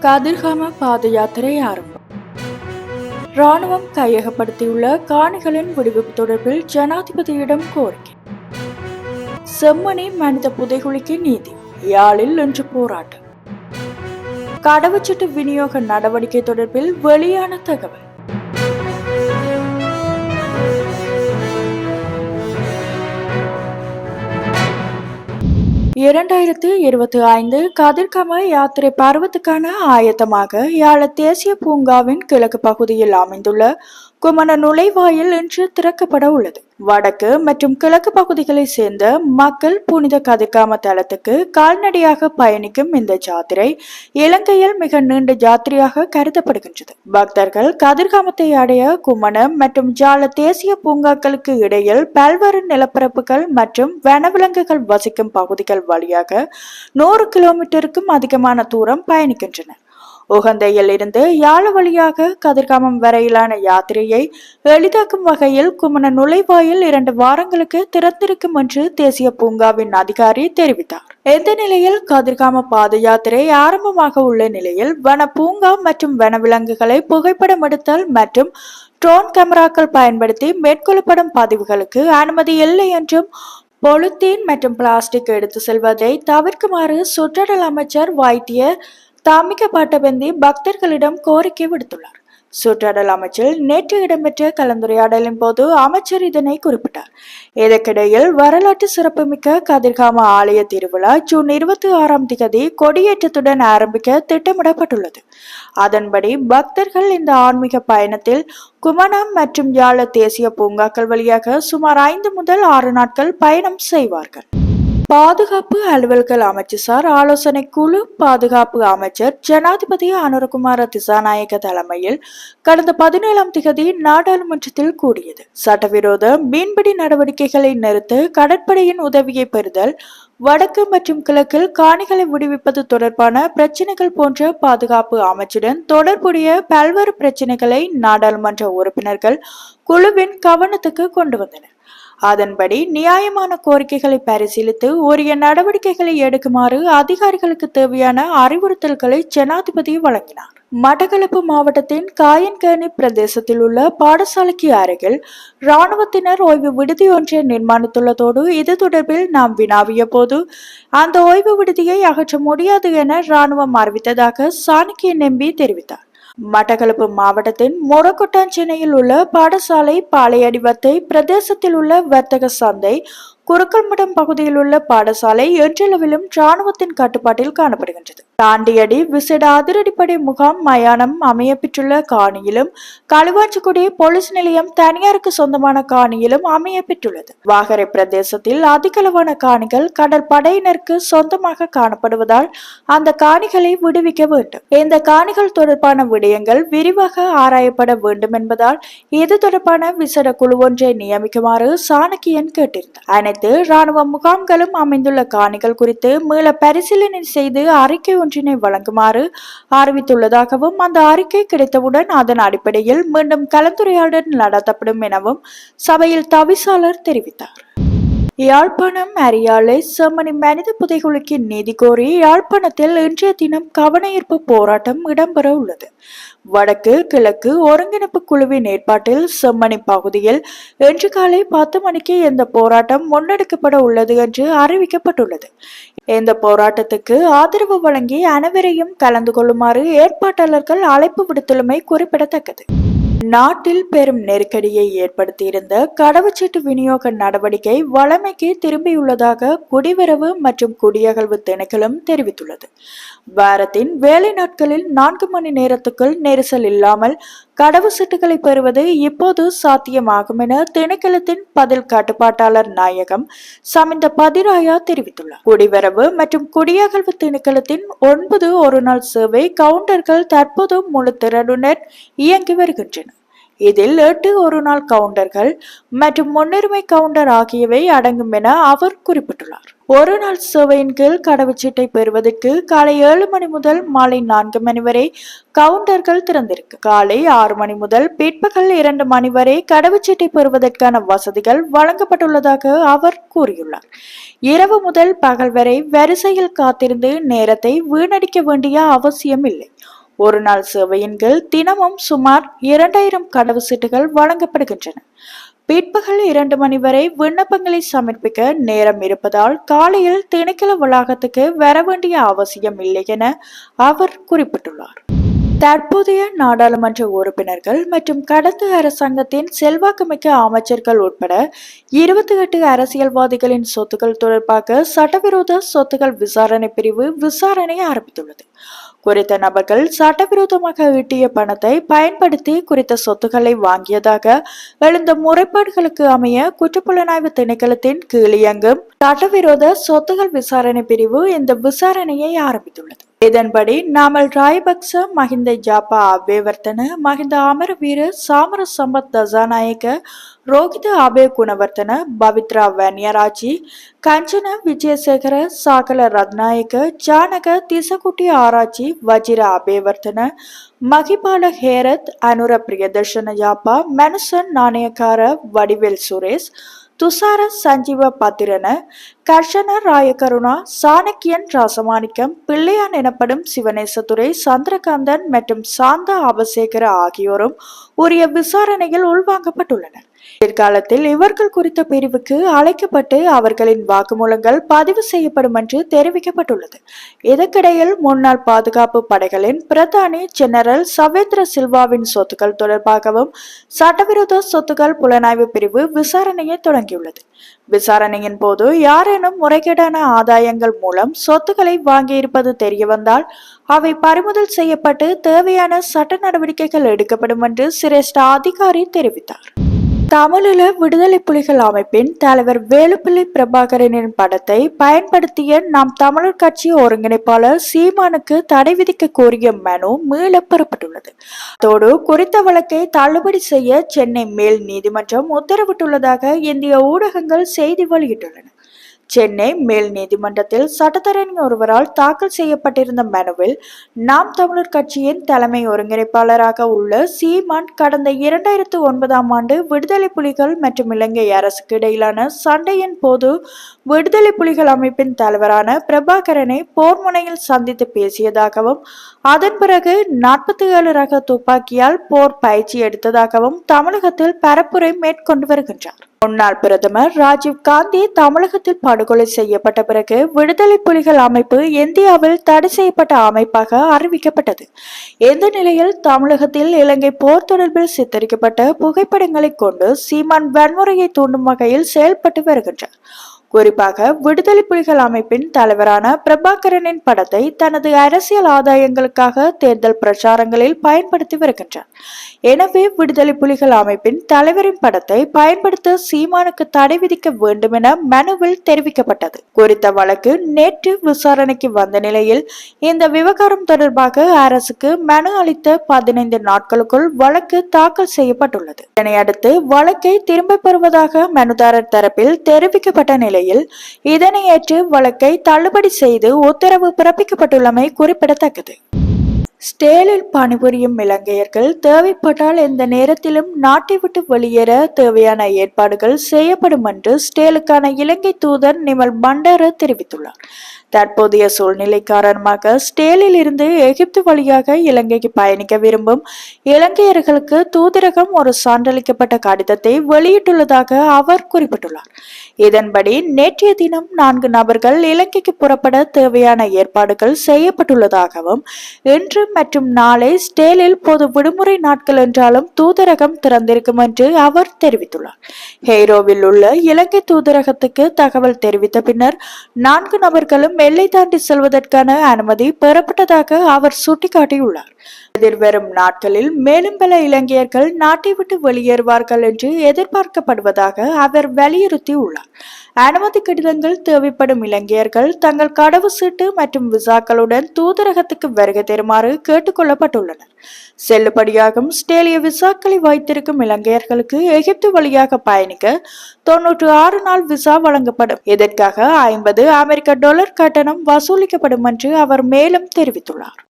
கதிர்காம பாத யாத்திரை ஆரம்பம். ராணுவம் கையகப்படுத்தியுள்ள காணிகளின் விடுவிப்பு தொடர்பில் ஜனாதிபதியிடம் கோரிக்கை. செம்மணி மனித புதைகுழிக்கு நீதி யாழில் இன்று போராட்டம். கடவுச்சீட்டு விநியோக நடவடிக்கை தொடர்பில் வெளியான தகவல். இரண்டாயிரத்தி இருபத்தி ஐந்து கதிர்கம யாத்திரை பருவத்துக்கான ஆயத்தமாக யாழ தேசிய பூங்காவின் கிழக்கு பகுதியில் அமைந்துள்ள குமண நுழைவாயில் இன்று திறக்கப்பட உள்ளது. வடக்கு மற்றும் கிழக்கு பகுதிகளை சேர்ந்த மக்கள் புனித கதிர்காம தலத்துக்கு கால்நடையாக பயணிக்கும் இந்த ஜாத்திரை இலங்கையில் மிக நீண்ட ஜாத்திரையாக கருதப்படுகின்றது. பக்தர்கள் கதிர்காமத்தை அடைய குமணம் மற்றும் ஜால தேசிய பூங்காக்களுக்கு இடையில் பல்வேறு நிலப்பரப்புகள் மற்றும் வனவிலங்குகள் வசிக்கும் பகுதிகள் வழியாக நூறு கிலோமீட்டருக்கும் அதிகமான தூரம் பயணிக்கின்றனர் உகந்தையில் இருந்து யாழ் வழியாக கதிர்காமம் வரையிலான யாத்திரையை எளிதாக்கும் வகையில் குமண நுழைவாயில் இரண்டு வாரங்களுக்கு திறந்திருக்கும் என்று தேசிய பூங்காவின் அதிகாரி தெரிவித்தார். இந்த நிலையில் கதிர்காம பாத யாத்திரை ஆரம்பமாக உள்ள நிலையில் வன பூங்கா மற்றும் வனவிலங்குகளை புகைப்படம் எடுத்தல் மற்றும் ட்ரோன் கேமராக்கள் பயன்படுத்தி மேற்கொள்ளப்படும் பதிவுகளுக்கு அனுமதி இல்லை என்றும் பொலித்தீன் மற்றும் பிளாஸ்டிக் எடுத்து செல்வதை தவிர்க்குமாறு சுற்றடல் அமைச்சர் வைத்தியர் தாமிக பாட்டபந்தி பக்தர்களிடம் கோரிக்கை விடுத்துள்ளார். சுற்றாடல் அமைச்சர் நேற்று இடம்பெற்ற கலந்துரையாடலின் போது அமைச்சர் இதனை குறிப்பிட்டார். இதற்கிடையில் வரலாற்று சிறப்புமிக்க கதிர்காம ஆலய திருவிழா ஜூன் இருபத்தி ஆறாம் திகதி கொடியேற்றத்துடன் ஆரம்பிக்க திட்டமிடப்பட்டுள்ளது. அதன்படி பக்தர்கள் இந்த ஆன்மீக பயணத்தில் குமணம் மற்றும் யாழ தேசிய பூங்காக்கள் வழியாக சுமார் ஐந்து முதல் ஆறு நாட்கள் பயணம் செய்வார்கள். பாதுகாப்பு அலுவல்கள் அமைச்சர் ஆலோசனை குழு பாதுகாப்பு அமைச்சர் ஜனாதிபதி அனுரகுமார திசாநாயக்க தலைமையில் கடந்த பதினேழாம் திகதி நாடாளுமன்றத்தில் கூடியது. சட்டவிரோத மீன்பிடி நடவடிக்கைகளை நிறுத்த கடற்படையின் உதவியை பெறுதல் வடக்கு மற்றும் கிழக்கில் காணிகளை விடுவிப்பது தொடர்பான பிரச்சினைகள் போன்ற பாதுகாப்பு அமைச்சுடன் தொடர்புடைய பல்வேறு பிரச்சினைகளை நாடாளுமன்ற உறுப்பினர்கள் குழுவின் கவனத்துக்கு கொண்டு வந்தனர். அதன்படி நியாயமான கோரிக்கைகளை பரிசீலித்து உரிய நடவடிக்கைகளை எடுக்குமாறு அதிகாரிகளுக்கு தேவையான அறிவுறுத்தல்களை ஜனாதிபதி வழங்கினார். மட்டக்களப்பு மாவட்டத்தின் காயன்கேணி பிரதேசத்தில் உள்ள பாடசாலைக்கு அருகில் இராணுவத்தினர் ஓய்வு விடுதி ஒன்றை நிர்மாணித்துள்ளதோடு இது தொடர்பில் நாம் வினாவிய போது அந்த ஓய்வு விடுதியை அகற்ற முடியாது என இராணுவம் அறிவித்ததாக சாணக்கிய நம்பி தெரிவித்தார். மட்டக்களப்பு மாவட்டத்தின் மொரக்கொட்டாஞ்சேனையில் உள்ள பாடசாலை பாளையடிவத்தை பிரதேசத்தில் உள்ள வர்த்தக சந்தை குறுக்கல்மடம் பகுதியில் உள்ள பாடசாலை என்றளவிலும் இராணுவத்தின் கட்டுப்பாட்டில் காணப்படுகின்றது. தாண்டியடி விசேட அதிரடிப்படை முகாம் மயானம் அமைய பெற்றுள்ள காணியிலும் களுவாஞ்சிக்குடி போலீஸ் நிலையம் தனியாருக்கு சொந்தமான காணியிலும் அமைய பெற்றுள்ளது. வாகரை பிரதேசத்தில் அதிகளவான காணிகள் கடற்படையினருக்கு சொந்தமாக காணப்படுவதால் அந்த காணிகளை விடுவிக்க வேண்டும். இந்த காணிகள் தொடர்பான விடயங்கள் விரிவாக ஆராயப்பட வேண்டும் என்பதால் இது தொடர்பான விசேட குழு ஒன்றை நியமிக்குமாறு சாணக்கியன் கேட்டிருந்தார். அனைத்து ராணுவ முகாம்களும் அமைந்துள்ள காணிகள் குறித்து மீள பரிசீலனை செய்து அறிக்கை ஒன்றினை வழங்குமாறு அறிவித்துள்ளதாகவும் அந்த அறிக்கை கிடைத்தவுடன் அதன் அடிப்படையில் மீண்டும் கலந்துரையாடல் நடத்தப்படும் எனவும் சபையில் தவிசாளர் தெரிவித்தார். யாழ்ப்பாணம் அரியாலை செம்மணி மனித புதைகுலுக்கு நீதி கோரி யாழ்ப்பாணத்தில் இன்றைய தினம் கவனஈர்ப்பு போராட்டம் இடம்பெற உள்ளது. வடக்கு கிழக்கு ஒருங்கிணைப்பு குழுவின் ஏற்பாட்டில் செம்மணி பகுதியில் இன்று காலை பத்து மணிக்கு இந்த போராட்டம் முன்னெடுக்கப்பட உள்ளது என்று அறிவிக்கப்பட்டுள்ளது. இந்த போராட்டத்துக்கு ஆதரவு வழங்கி அனைவரையும் கலந்து கொள்ளுமாறு ஏற்பாட்டாளர்கள் அழைப்பு விடுத்துள்ளமை குறிப்பிடத்தக்கது. நாட்டில் பெரும் நெருக்கடியை ஏற்படுத்தியிருந்த கடவுச்சீட்டு விநியோக நடவடிக்கை வழமைக்கு திரும்பியுள்ளதாக குடிவரவு மற்றும் குடியகழ்வு திணைக்களம் தெரிவித்துள்ளது. வாரத்தின் வேலை நாட்களில் நான்கு மணி நேரத்துக்குள் நெரிசல் இல்லாமல் கடவு சீட்டுகளை பெறுவது இப்போது சாத்தியமாகும் என திணைக்களத்தின் பதில் கட்டுப்பாட்டாளர் நாயகம் சமிந்த பதிராயா தெரிவித்துள்ளார். குடிவரவு மற்றும் குடியகழ்வு திணைக்களத்தின் ஒன்பது ஒரு நாள் சேவை கவுண்டர்கள் தற்போது முழு திறனுடன் இயங்கி வருகின்றன இதில் எட்டு ஒரு நாள் கவுண்டர்கள் மற்றும் முன்னுரிமை கவுண்டர் ஆகியவை அடங்கும் என அவர் குறிப்பிட்டுள்ளார். ஒரு நாள் சேவையின் கீழ் கடவுச்சீட்டை பெறுவதற்கு காலை ஏழு மணி முதல் மாலை நான்கு மணி வரை கவுண்டர்கள் திறந்திருக்கு. காலை ஆறு மணி முதல் பிற்பகல் இரண்டு மணி வரை கடவுச்சீட்டை பெறுவதற்கான வசதிகள் வழங்கப்பட்டுள்ளதாக அவர் கூறியுள்ளார். இரவு முதல் பகல் வரை வரிசையில் காத்திருந்து நேரத்தை வீணடிக்க வேண்டிய அவசியம் இல்லை. ஒரு நாள் சேவையின் கீழ் தினமும் சுமார் இரண்டாயிரம் கடவுச்சீட்டுகள் வழங்கப்படுகின்றன. பிற்பகல் இரண்டு மணி வரை விண்ணப்பங்களை சமர்ப்பிக்க நேரம் இருப்பதால் காலையில் திணைக்கள வளாகத்துக்கு வர வேண்டிய அவசியம் இல்லை என அவர் குறிப்பிட்டுள்ளார். தற்போதைய நாடாளுமன்ற உறுப்பினர்கள் மற்றும் கடந்த அரசாங்கத்தின் செல்வாக்குமிக்க அமைச்சர்கள் உட்பட இருபத்தி எட்டு அரசியல்வாதிகளின் சொத்துக்கள் தொடர்பாக சட்டவிரோத சொத்துக்கள் விசாரணை பிரிவு விசாரணை ஆரம்பித்துள்ளது. குறித்த நபர்கள் சட்டவிரோதமாக ஈட்டிய பணத்தை பயன்படுத்தி குறித்த சொத்துக்களை வாங்கியதாக எழுந்த முறைப்பாடுகளுக்கு அமைய குற்றப்புலனாய்வு திணைக்களத்தின் கீழ் இயங்கும் சட்டவிரோத சொத்துகள் விசாரணை பிரிவு இந்த விசாரணையை ஆரம்பித்துள்ளது. இதன்படி நாமல் ராயபக்ச மஹிந்த ஜாப்பா அபேவர்த்தன மஹிந்த அமரவீர சாமர சம்பத் தசாநாயக்க ரோகித அபே குணவர்த்தன பவித்ரா வன்யராஜி கஞ்சன விஜயசேகர சாகல ரத்நாயக்க ஜானக திசகுட்டி ஆராய்ச்சி ವಜಿರ ಅಬೇವರ್ತನ ಮಹಿಪಾಲ ಹೇರತ್ ಅನುರ ಪ್ರಿಯದರ್ಶನ ಯಾಪ ಮೆನಸನ್ ನಾಣಯಕಾರ ವಡಿವೇಲ್ ಸುರೇಶ್ துசார சஞ்சீவ பாத்திரன கர்ஷன ராயகருணா சாணக்கியன் ராசமாணிக்கம் பிள்ளையான் எனப்படும் சிவனேசதுரை சந்திரகாந்தன் மற்றும் சாந்தா ஆபசேகர ஆகியோரும் உரிய விசாரணையில் உள்வாங்கப்பட்டுள்ளனர். பிற்காலத்தில் இவர்கள் குறித்த பிரிவுக்கு அழைக்கப்பட்டு அவர்களின் வாக்குமூலங்கள் பதிவு செய்யப்படும் என்று தெரிவிக்கப்பட்டுள்ளது. இதற்கிடையில் முன்னாள் பாதுகாப்பு படைகளின் பிரதானி ஜெனரல் சவேந்திர சில்வாவின் சொத்துக்கள் தொடர்பாகவும் சட்டவிரோத சொத்துக்கள் புலனாய்வு பிரிவு விசாரணையை தொடங்கியுள்ளது. விசாரணையின் போது யாரேனும் முறைகேடான ஆதாயங்கள் மூலம் சொத்துக்களை வாங்கியிருப்பது தெரியவந்தால் அவை பறிமுதல் செய்யப்பட்டு தேவையான சட்ட நடவடிக்கைகள் எடுக்கப்படும் என்று சிரேஷ்ட அதிகாரி தெரிவித்தார். தமிழீழ விடுதலை புலிகள் அமைப்பின் தலைவர் வேலுப்பிள்ளை பிரபாகரனின் படத்தை பயன்படுத்திய நாம் தமிழர் கட்சி ஒருங்கிணைப்பாளர் சீமானுக்கு தடை விதிக்க கோரிய மனு மீள பெறப்பட்டுள்ளது. அதோடு குறித்த வழக்கை தள்ளுபடி செய்ய சென்னை மேல் நீதிமன்றம் உத்தரவிட்டுள்ளதாக இந்திய ஊடகங்கள் செய்தி வெளியிட்டுள்ளன. சென்னை மேல் நீதிமன்றத்தில் சட்டத்தரணி ஒருவரால் தாக்கல் செய்யப்பட்டிருந்த மனுவில் நாம் தமிழர் கட்சியின் தலைமை ஒருங்கிணைப்பாளராக உள்ள சீமான் கடந்த இரண்டாயிரத்து ஒன்பதாம் ஆண்டு விடுதலை புலிகள் மற்றும் இலங்கை அரசுக்கு இடையிலான சண்டையின் போது விடுதலை புலிகள் அமைப்பின் தலைவரான பிரபாகரனை போர் முனையில் சந்தித்து பேசியதாகவும் அதன் பிறகு நாற்பத்தி ஏழு ரக துப்பாக்கியால் போர் பயிற்சி எடுத்ததாகவும் தமிழகத்தில் பரப்புரை மேற்கொண்டு வருகின்றார். முன்னாள் பிரதமர் ராஜீவ் காந்தி தமிழகத்தில் படுகொலை செய்யப்பட்ட பிறகு விடுதலை புலிகள் அமைப்பு இந்தியாவில் தடை செய்யப்பட்ட அமைப்பாக அறிவிக்கப்பட்டது. இந்த நிலையில் தமிழகத்தில் இலங்கை போர் தொடர்பில் சித்தரிக்கப்பட்ட புகைப்படங்களை கொண்டு சீமான் வன்முறையை தூண்டும் வகையில் செயல்பட்டு வருகின்றார். குறிப்பாக விடுதலை புலிகள் அமைப்பின் தலைவரான பிரபாகரனின் படத்தை தனது அரசியல் ஆதாயங்களுக்காக தேர்தல் பிரச்சாரங்களில் பயன்படுத்தி வருகின்றார். எனவே விடுதலை புலிகள் அமைப்பின் தலைவரின் படத்தை பயன்படுத்த சீமானுக்கு தடை விதிக்க வேண்டும் என மனுவில் தெரிவிக்கப்பட்டது. குறித்த வழக்கு நேற்று விசாரணைக்கு வந்த நிலையில் இந்த விவகாரம் தொடர்பாக அரசுக்கு மனு அளித்த பதினைந்து நாட்களுக்குள் வழக்கு தாக்கல் செய்யப்பட்டுள்ளது. இதனை அடுத்து வழக்கை திரும்ப பெறுவதாக மனுதாரர் தரப்பில் தெரிவிக்கப்பட்ட நிலையில் இதனை ஏற்று வழக்கை தள்ளுபடி செய்து உத்தரவு பிறப்பிக்கப்பட்டுள்ளமை குறிப்பிடத்தக்கது. ஸ்டேலில் பணிபுரியும் இலங்கையர்கள் தேவைப்பட்டால் எந்த நேரத்திலும் நாட்டை விட்டு வெளியேற தேவையான ஏற்பாடுகள் செய்யப்படும் என்று ஸ்டேலுக்கான இலங்கை தூதர் நிமல் பண்டார தெரிவித்துள்ளார். தற்போதைய சூழ்நிலை காரணமாக ஸ்டேலில் இருந்து எகிப்து வழியாக இலங்கைக்கு பயணிக்க விரும்பும் இலங்கையர்களுக்கு தூதரகம் ஒரு சான்றளிக்கப்பட்ட கடிதத்தை வெளியிட்டுள்ளதாக அவர் குறிப்பிட்டுள்ளார். இதன்படி நேற்றைய தினம் நான்கு நபர்கள் இலங்கைக்கு புறப்பட தேவையான ஏற்பாடுகள் செய்யப்பட்டுள்ளதாகவும் இன்று மற்றும் நாளை ஸ்டேலில் பொது விடுமுறை நாட்கள் என்றாலும் தூதரகம் திறந்திருக்கும் என்று அவர் தெரிவித்துள்ளார். ஹெய்ரோவில் உள்ள இலங்கை தூதரகத்துக்கு தகவல் தெரிவித்த பின்னர் நான்கு நபர்களும் எல்லை தாண்டி செல்வதற்கான அனுமதி பெறப்பட்டதாக அவர் சுட்டிக்காட்டியுள்ளார். எதிர்வரும் நாட்களில் மேலும் பல இலங்கையர்கள் நாட்டை விட்டு வெளியேறுவார்கள் என்று எதிர்பார்க்கப்படுவதாக அவர் வலியுறுத்தியுள்ளார். அனுமதி கடிதங்கள் தேவைப்படும் இலங்கையர்கள் தங்கள் கடவுச்சீட்டு மற்றும் விசாக்களுடன் தூதரகத்துக்கு வருகை தருமாறு கேட்டுக்கொள்ளப்பட்டுள்ளனர். செல்லுபடியாகும் ஸ்டேலிய விசாக்களை வைத்திருக்கும் இலங்கையர்களுக்கு எகிப்து வழியாக பயணிக்க தொன்னூற்று ஆறு நாள் விசா வழங்கப்படும். இதற்காக ஐம்பது அமெரிக்க டாலர் கட்டணம் வசூலிக்கப்படும் என்று அவர் மேலும் தெரிவித்துள்ளார்.